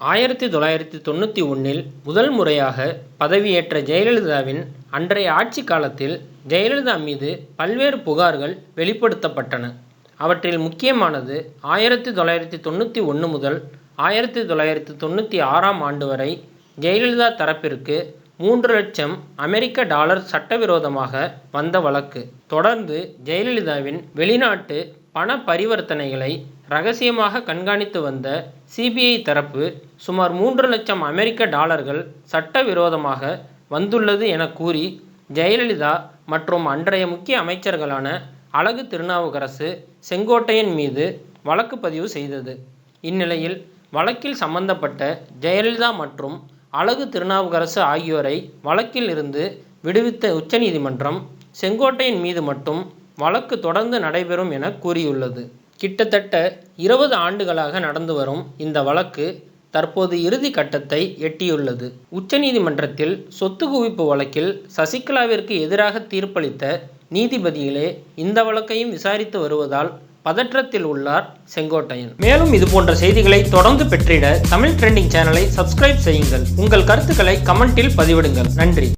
ஆயிரத்தி தொள்ளாயிரத்தி தொண்ணூற்றி ஒன்றில் முதல் முறையாக பதவியேற்ற ஜெயலலிதாவின் அன்றைய ஆட்சி காலத்தில் ஜெயலலிதா மீது பல்வேறு புகார்கள் வெளிப்படுத்தப்பட்டன. அவற்றில் முக்கியமானது ஆயிரத்தி தொள்ளாயிரத்தி தொண்ணூற்றி ஒன்று முதல் ஆயிரத்தி தொள்ளாயிரத்தி தொண்ணூற்றி ஆறாம் ஆண்டு வரை ஜெயலலிதா தரப்பிற்கு மூன்று லட்சம் அமெரிக்க டாலர் சட்டவிரோதமாக வந்த வழக்கு. தொடர்ந்து ஜெயலலிதாவின் வெளிநாட்டு பண பரிவர்த்தனைகளை ரகசியமாக கண்காணித்து வந்த சிபிஐ தரப்பு சுமார் மூன்று லட்சம் அமெரிக்க டாலர்கள் சட்டவிரோதமாக வந்துள்ளது என கூறி ஜெயலலிதா மற்றும் அன்றைய முக்கிய அமைச்சர்களான அழகு திருநாவுக்கரசு செங்கோட்டையன் மீது வழக்கு பதிவு செய்தது. இந்நிலையில் வழக்கில் சம்பந்தப்பட்ட ஜெயலலிதா மற்றும் அழகு திருநாவுக்கரசு ஆகியோரை வழக்கில் இருந்து விடுவித்த உச்சநீதிமன்றம் செங்கோட்டையன் மீது மட்டும் வழக்கு தொடர்ந்து நடைபெறும் என கூறியுள்ளது. கிட்டத்தட்ட இருபது ஆண்டுகளாக நடந்து வரும் இந்த வழக்கு தற்போது இறுதி கட்டத்தை எட்டியுள்ளது. உச்சநீதிமன்றத்தில் சொத்து குவிப்பு வழக்கில் சசிகலாவிற்கு எதிராக தீர்ப்பளித்த நீதிபதிகளே இந்த வழக்கையும் விசாரித்து வருவதால் பதற்றத்தில் உள்ளார் செங்கோட்டையன். மேலும் இது போன்ற செய்திகளை தொடர்ந்து பெற்றிட தமிழ் ட்ரெண்டிங் சேனலை சப்ஸ்கிரைப் செய்யுங்கள். உங்கள் கருத்துக்களை கமெண்டில் பதிவிடுங்கள். நன்றி.